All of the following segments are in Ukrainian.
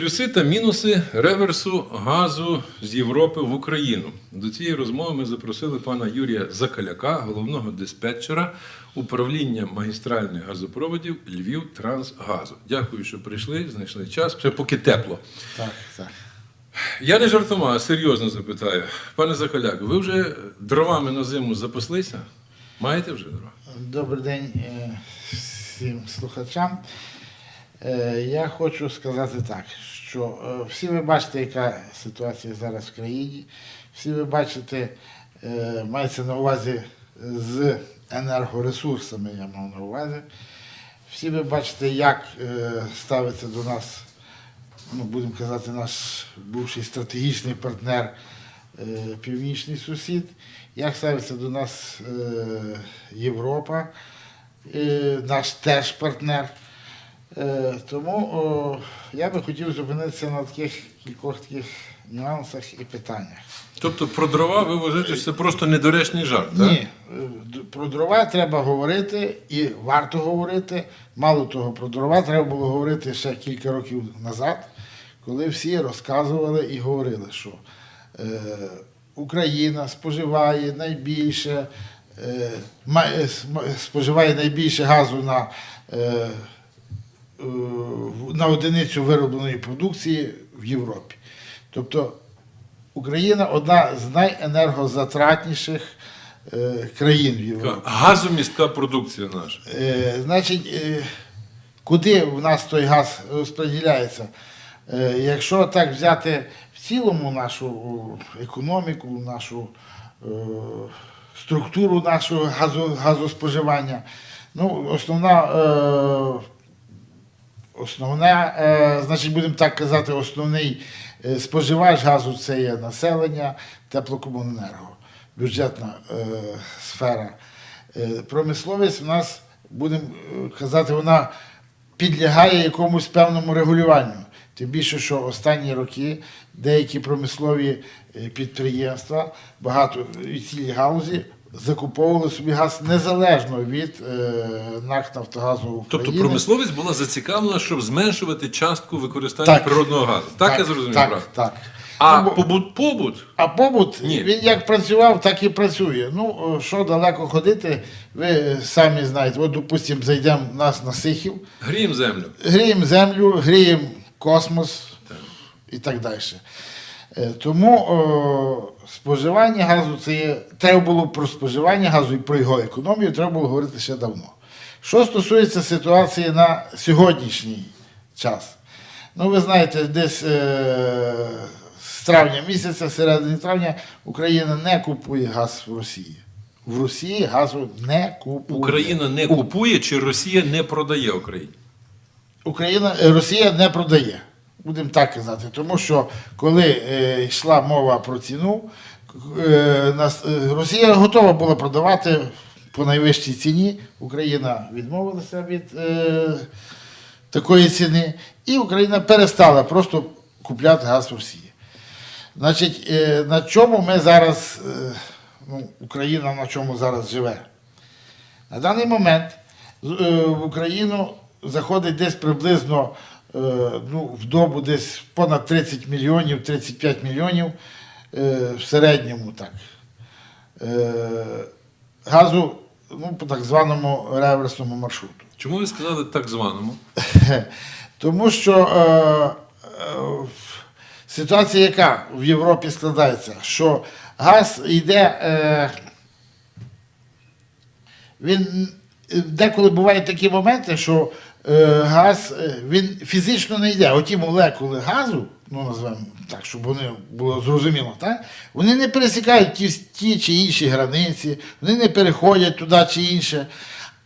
Плюси та мінуси реверсу газу з Європи в Україну. До цієї розмови ми запросили пана Юрія Закаляка, головного диспетчера управління магістральних газопроводів Львів Трансгазу. Дякую, що прийшли, знайшли час. Ще поки тепло. Так, так. Я не жартома, а серйозно запитаю. Пане Закаляк, ви вже дровами на зиму запаслися? Маєте вже дрова? Добрий день е, всім слухачам. Е, Я хочу сказати так, що е, всі ви бачите, яка ситуація зараз в країні. Всі ви бачите, е, мається на увазі з енергоресурсами, я мав на увазі. Всі ви бачите, як ставиться до нас, ну, будемо казати, наш бувший стратегічний партнер, північний сусід, як ставиться до нас Європа, наш теж партнер. Е, Тому о, я би хотів зупинитися на таких кількох таких нюансах і питаннях. Тобто про дрова ви вважаєте, що це просто недоречний жарт, так? Ні, е, про дрова треба говорити і варто говорити. Мало того, про дрова треба було говорити ще кілька років назад, коли всі розказували і говорили, що е, Україна споживає найбільше, е, е, споживає найбільше газу на, е, на одиницю виробленої продукції в Європі. Тобто Україна одна з найенергозатратніших е, країн в Європі. Газомістка продукція наша. Е, значить, е, куди в нас той газ розподіляється? Е, якщо так взяти в цілому нашу економіку, нашу е, структуру нашого газоспоживання, ну, основна. Основне, е, значить, будемо так казати, основний е, споживач газу це є населення, теплокомуненерго, бюджетна е, сфера. Промисловість в нас, будемо казати, вона підлягає якомусь певному регулюванню. Тим більше, що останні роки деякі промислові підприємства, багато і цілі галузі закуповували собі газ незалежно від е, НАК Нафтогазу України. Тобто промисловість була зацікавлена, щоб зменшувати частку використання Так. природного газу. Так, я зрозумів, так, правда? так. А Ну, бо- побут, побут а побут, Ні. він як працював, так і працює. Ну, о, що далеко ходити, ви самі знаєте. От, допустимо, зайдемо в нас на Сихів, грієм землю. гріємо землю, гріємо космос і так далі. Е, Тому о, споживання газу це є, треба було про споживання газу і про його економію, треба було говорити ще давно. Що стосується ситуації на сьогоднішній час, ну ви знаєте, десь е, з травня місяця, середини травня, Україна не купує газ в Росії. В Росії газу не купує. Україна не купує чи Росія не продає Україні? Україна, е, Росія не продає. Будемо так казати. Тому що коли е, йшла мова про ціну, е, е, Росія готова була продавати по найвищій ціні. Україна відмовилася від такої ціни, і Україна перестала просто купляти газ в Росії. Значить, на чому ми зараз, ну, Україна на чому зараз живе? На даний момент в Україну заходить десь приблизно ну, в добу десь понад 30 мільйонів, 35 мільйонів е, в середньому так. Е, газу ну, по так званому реверсному маршруту. Чому ви сказали так званому? Тому що е, е, ситуація, яка в Європі складається, що газ йде, е, він е, деколи бувають такі моменти, що е, газ е, він фізично не йде. Оті молекули газу, ну назвемо так, щоб вони було зрозуміло, так? вони не пересікають ті, ті чи інші границі, вони не переходять туди чи інше.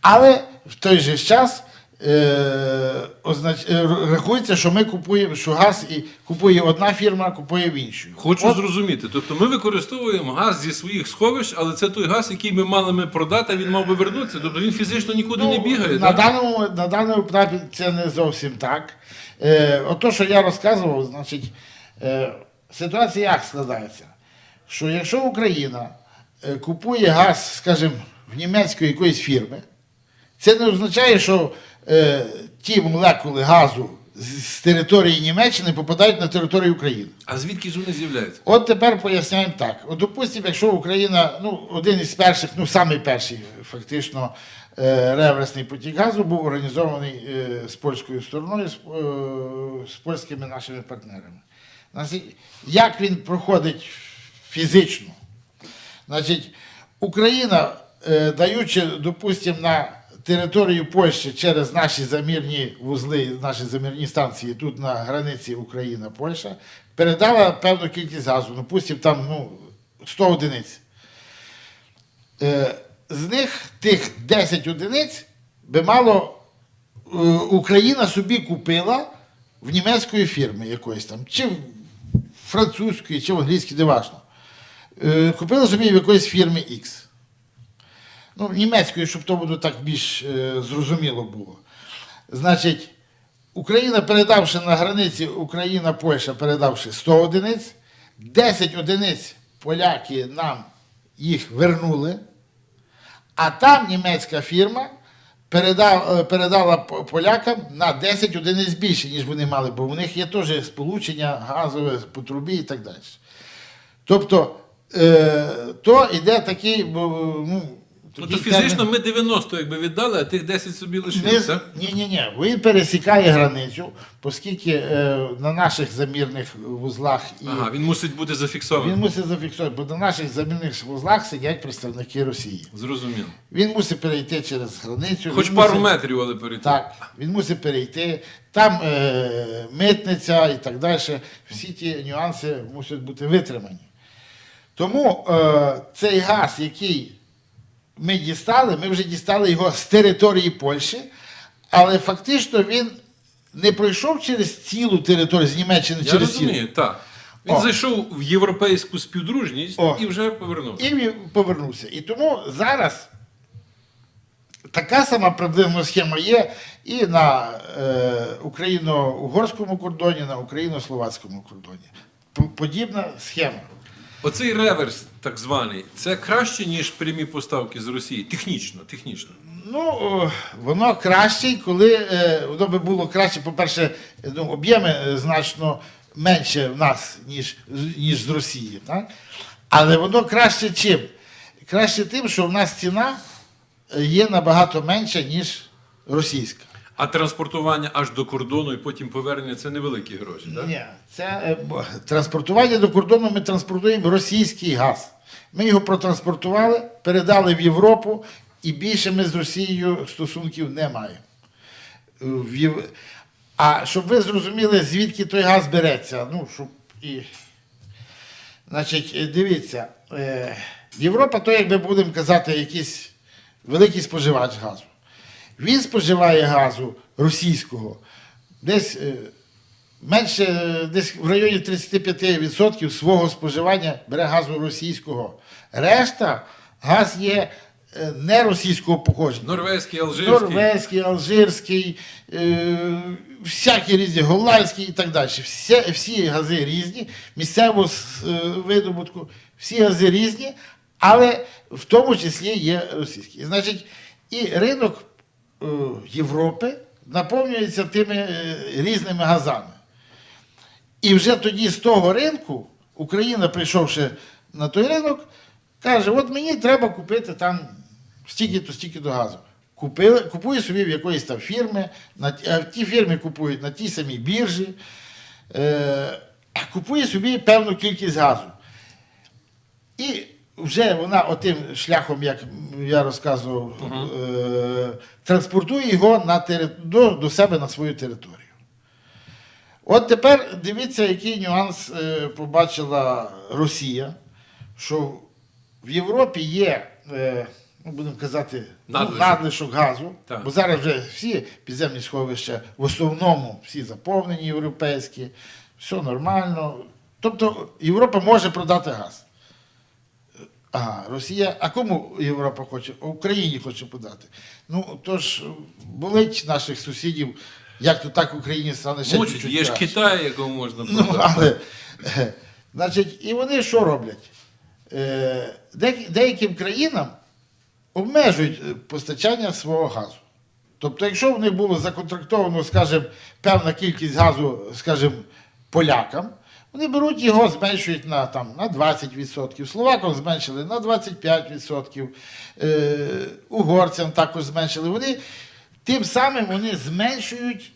Але в той же час е, означ... е, рахується, що ми купуємо, що газ і купує одна фірма, купує в іншу. Хочу От, зрозуміти. Тобто ми використовуємо газ зі своїх сховищ, але це той газ, який ми мали ми продати, а він мав би вернутися. Тобто він фізично нікуди не бігає. Ну, на, так? даному, на даному етапі це не зовсім так. Е, ото, що я розказував, значить, е, ситуація як складається? Що якщо Україна е, купує газ, скажімо, в німецької якоїсь фірми, це не означає, що е, ті молекули газу, з території Німеччини попадають на територію України. А звідки ж вони з'являються? От тепер поясняємо так. От, допустимо, якщо Україна, ну, один із перших, ну, самий перший, фактично, е, реверсний потік газу був організований е, з польською стороною, з, е, з польськими нашими партнерами. Значить, як він проходить фізично? Значить, Україна, даючи, допустимо, на територію Польщі через наші замірні вузли, наші замірні станції тут на границі Україна-Польща, передала певну кількість газу, допустимо, там ну, 100 одиниць. Е, З них тих 10 одиниць би мало е, Україна собі купила в німецької фірми якоїсь там, чи французької, чи в англійській, неважно. Е, Купила собі в якоїсь фірми X. Ну, німецької, щоб то буде так більш е, зрозуміло було. Значить, Україна, передавши на границі Україна-Польща, передавши 100 одиниць, 10 одиниць поляки нам їх вернули, а там німецька фірма передав, е, передала полякам на 10 одиниць більше, ніж вони мали, бо в них є теж сполучення газове по трубі і так далі. Тобто, е, то йде такий, бо, ну, Тобто такий фізично ми 90 якби віддали, а тих 10 собі лишилися. ні, ні, ні. Він пересікає границю, оскільки е, на наших замірних вузлах і Ага, він мусить бути зафіксований. він мусить зафіксувати, бо на наших замірних вузлах сидять представники Росії. Зрозуміло. Він мусить перейти через границю. Хоч він пару мусить- метрів, але перейти. Так, він мусить перейти. Там е, митниця і так далі. Всі ті нюанси мусять бути витримані. Тому е, цей газ, який ми дістали, ми вже дістали його з території Польщі, але фактично він не пройшов через цілу територію з Німеччини Я через цілу. розумію, так. Він О. зайшов в європейську співдружність О. і вже повернувся. І він повернувся. І тому зараз така сама приблизна схема є і на е, україно-угорському кордоні, на україно-словацькому кордоні. П- Подібна схема. Оцей реверс, так званий, це краще, ніж прямі поставки з Росії. Технічно, технічно. Ну, воно краще, коли е, воно би було краще, по-перше, ну, об'єми е, значно менше в нас, ніж, ніж з Росії. Так? Але воно краще чим? Краще тим, що в нас ціна е, є набагато менша, ніж російська. А транспортування аж до кордону і потім повернення це невеликі гроші, так? Ні, це е, бо- транспортування до кордону ми транспортуємо російський газ. Ми його протранспортували, передали в Європу, і більше ми з Росією стосунків не маємо. Е. А щоб ви зрозуміли, звідки той газ береться. Ну, щоб і... Значить, е, дивіться, Європа, то, як ми будемо казати, якийсь великий споживач газу. Він споживає газу російського десь е, менше десь в районі 35% свого споживання бере газу російського. Решта газ є е, не російського походження. Норвезький, алжирський. Норвезький, алжирський, е, всякі різні, голландський і так далі. Всі, всі гази різні, місцевого видобутку, всі гази різні, але в тому числі є російські. Значить, і ринок Європи наповнюється тими е, різними газами. І вже тоді з того ринку Україна, прийшовши на той ринок, каже: от мені треба купити там стільки-то, стільки до газу. Купили, купує собі в якоїсь там фірми, на, а ті фірми купують на тій самій біржі, е, купує собі певну кількість газу. І вже вона отим шляхом, як я розказував, е, транспортує його на тери... до, до себе на свою територію. От тепер дивіться, який нюанс е, побачила Росія, що в Європі є, е, ну, будемо казати, ну, Надлишок. надлишок газу, Так. бо зараз вже всі підземні сховища в основному всі заповнені європейські, все нормально. Тобто Європа може продати газ. Ага, Росія, а кому Європа хоче? Україні хоче подати. Ну, то ж болить наших сусідів, як то так Україні стане ще Мучить, чуть-чуть є ж краще. Китай, якому можна Ну, але, е, значить, і вони що роблять? Е, деяким країнам обмежують е, постачання свого газу. Тобто, якщо в них було законтрактовано, скажімо, певна кількість газу, скажімо, полякам, вони беруть його, зменшують на, там, на 20%, словакам зменшили на 25%, е, угорцям також зменшили. Вони тим самим вони зменшують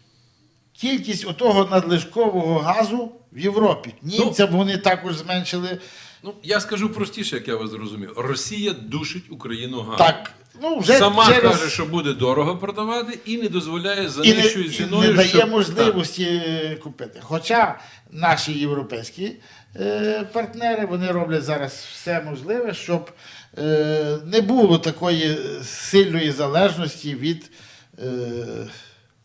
кількість отого надлишкового газу в Європі. Німцям вони також зменшили. Ну, я скажу простіше, як я вас зрозумів. Росія душить Україну газом. Так, ну вже Сама через... каже, що буде дорого продавати, і не дозволяє за і нижчою і ціною. не дає щоб- можливості купити. Хоча наші європейські е, партнери вони роблять зараз все можливе, щоб е, не було такої сильної залежності від е,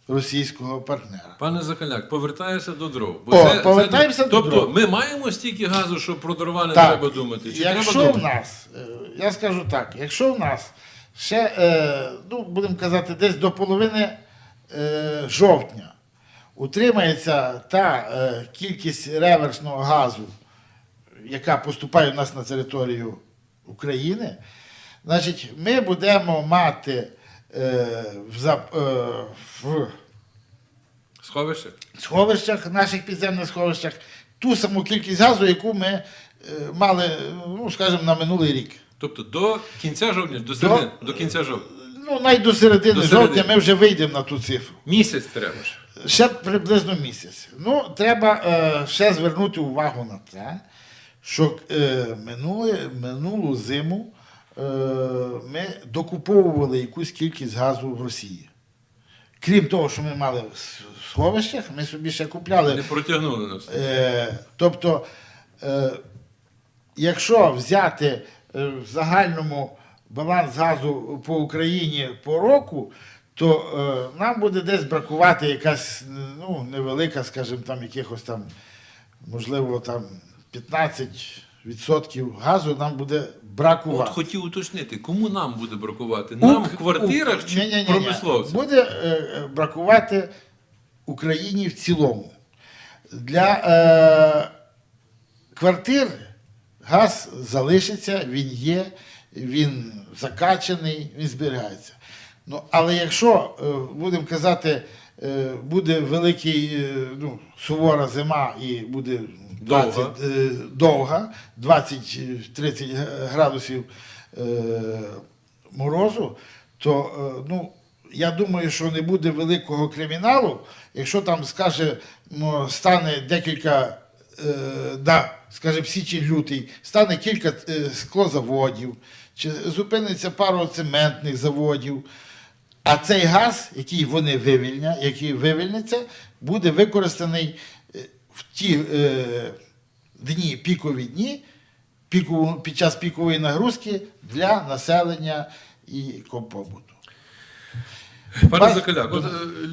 російського партнера. Пане Закаляк, повертаюся до дров. О, повертаємося до тобто, дров. ми маємо стільки газу, що про дрова не Так, треба думати. Чи якщо треба в думати? нас, е, я скажу так, якщо в нас ще, е, ну, будемо казати, десь до половини е, жовтня утримається та е, кількість реверсного газу, яка поступає в нас на територію України, значить, ми будемо мати е, в, е, Сховище? сховищах, наших підземних сховищах, ту саму кількість газу, яку ми е, мали, ну, скажімо, на минулий рік. Тобто до кінця жовтня, до середини, до кінця жовтня. Ну, навіть до середини До середини. жовтня ми вже вийдемо на ту цифру. Місяць треба ж. Ще приблизно місяць. Ну, треба е, ще звернути увагу на те, що е, минуле, минулу зиму е, ми докуповували якусь кількість газу в Росії. Крім того, що ми мали в сховищах, ми собі ще купляли Не протягнули нас. Е, тобто, е, якщо взяти в загальному баланс газу по Україні по року, то е, нам буде десь бракувати якась ну, невелика, скажімо, там якихось там, можливо, там 15% газу нам буде бракувати. От хотів уточнити, кому нам буде бракувати? Нам У- в квартирах у- чи Ні-ні-ні-ні. промисловцям? Буде е, е, бракувати Україні в цілому. Для е, квартир газ залишиться, він є, він закачаний, він зберігається. Ну, але якщо, е, будемо казати, е, буде великий, е, ну, сувора зима і буде 20, Довга. довга 20-30 градусів морозу, то ну, я думаю, що не буде великого криміналу, якщо там, скаже, стане декілька, да, скажімо, січень лютий, стане кілька е, склозаводів, чи зупиниться пару цементних заводів. А цей газ, який вони вивільня, який вивільниться, буде використаний е, в ті е, дні, пікові дні, піку, під час пікової нагрузки для населення і побуту. Пане Закаляк, от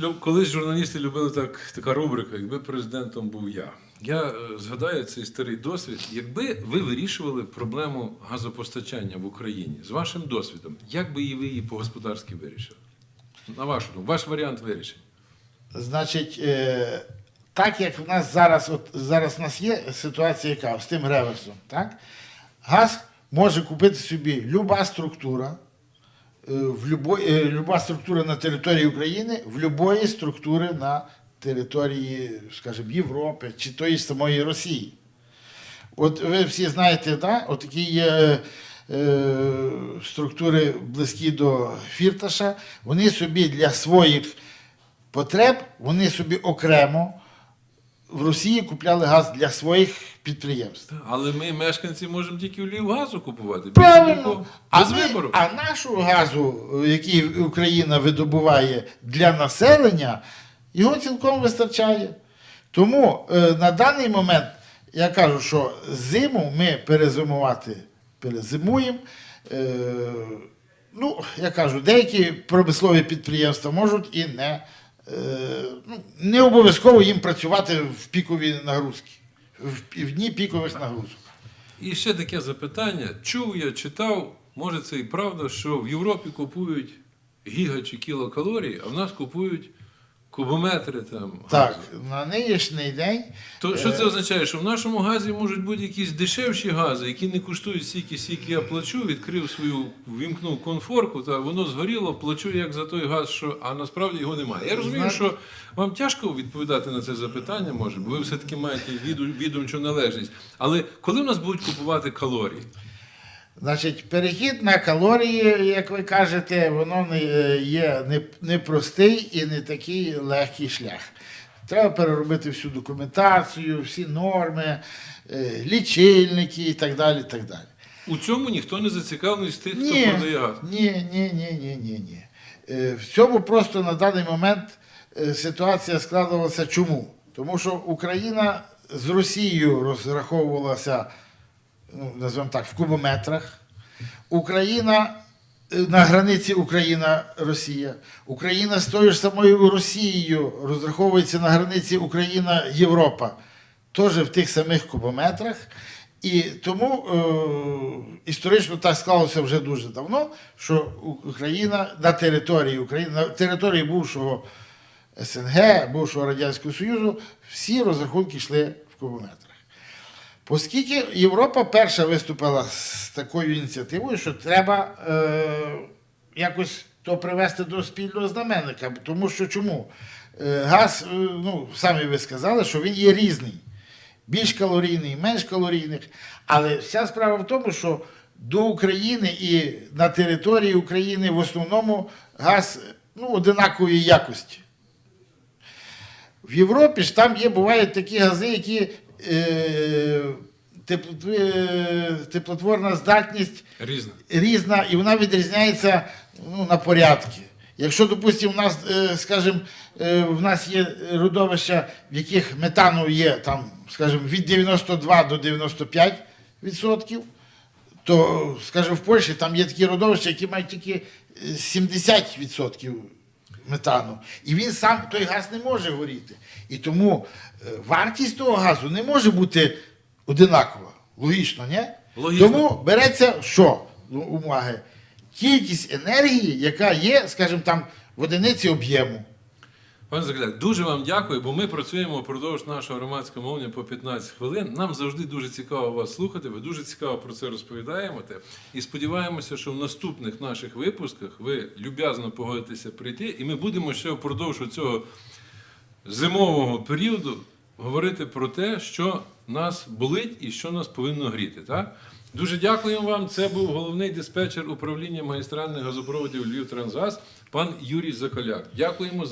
е, колись журналісти любили так, така рубрика, якби президентом був я. Я е, згадаю цей старий досвід. Якби ви вирішували проблему газопостачання в Україні з вашим досвідом, як би і ви її по-господарськи вирішили? На вашу думку, ваш варіант вирішення. Значить, е, так як в нас зараз, от зараз в нас є ситуація, яка з тим реверсом, так? газ може купити собі люба структура, е, в любой, е, люба структура на території України, в любої структури на території, скажімо, Європи чи тої самої Росії. От ви всі знаєте, да? от такі є е, структури близькі до Фірташа, вони собі для своїх потреб, вони собі окремо в Росії купляли газ для своїх підприємств. Але ми, мешканці, можемо тільки Львівгазу купувати. Правильно. А, Без ми- вибору. а нашого газу, е, який Україна видобуває для населення, його цілком вистачає. Тому е, на даний момент я кажу, що зиму ми перезимувати перезимуємо. Е, ну, я кажу, деякі промислові підприємства можуть і не, е, ну, не обов'язково їм працювати в пікові нагрузки, в, дні пікових нагрузок. І ще таке запитання. Чув я, читав, може це і правда, що в Європі купують гіга чи кілокалорій, а в нас купують кубометри там. Так, газу. на нинішній день То що це означає? Що в нашому газі можуть бути якісь дешевші гази, які не коштують стільки, скільки я плачу, відкрив свою, вімкнув конфорку, та воно згоріло, плачу як за той газ, що а насправді його немає. Я розумію, що вам тяжко відповідати на це запитання, може, бо ви все-таки маєте відомчу належність. Але коли в нас будуть купувати калорії? Значить, перехід на калорії, як ви кажете, воно не є не- непростий і не такий легкий шлях. Треба переробити всю документацію, всі норми, е, лічильники і так далі. так далі. У цьому ніхто не зацікавлений з тих, хто Ні, продає газ. ні, ні, ні, ні, ні, ні. Е, В цьому просто на даний момент е, ситуація складувалася чому? Тому що Україна з Росією розраховувалася, ну, назвемо так, в кубометрах. Україна е, на границі Україна-Росія. Україна з тою ж самою Росією розраховується на границі Україна-Європа. Теж в тих самих кубометрах. І тому е, історично так склалося вже дуже давно, що Україна на території України, на території бувшого СНГ, бувшого Радянського Союзу, всі розрахунки йшли в кубометрах. Оскільки Європа перша виступила з такою ініціативою, що треба е, якось то привести до спільного знаменника. Тому що чому? Е, газ, е, ну, самі ви сказали, що він є різний. Більш калорійний, менш калорійний. Але вся справа в тому, що до України і на території України в основному газ ну, одинакової якості. В Європі ж там є, бувають такі гази, які теплотворна здатність Різно. різна, і вона відрізняється ну, на порядки. Якщо, допустимо, в нас, е, скажімо, е, в нас є родовища, в яких метану є там, скажімо, від 92 до 95 відсотків, то, скажімо, в Польщі там є такі родовища, які мають тільки е, 70 відсотків метану. І він сам той газ не може горіти. І тому е, вартість того газу не може бути одинакова. Логічно, ні? Логічно. Тому береться що? Ну, уваги? Кількість енергії, яка є, скажімо, там в одиниці об'єму. Пане Закляк, дуже вам дякую, бо ми працюємо впродовж нашого громадського мовлення по 15 хвилин. Нам завжди дуже цікаво вас слухати. Ви дуже цікаво про це розповідаєте. І сподіваємося, що в наступних наших випусках ви люб'язно погодитеся прийти, і ми будемо ще впродовж цього зимового періоду говорити про те, що нас болить і що нас повинно гріти. Так? Дуже дякуємо вам. Це був головний диспетчер управління магістральних газопроводів Львів Трансгаз, пан Юрій Закаляк. Дякуємо за.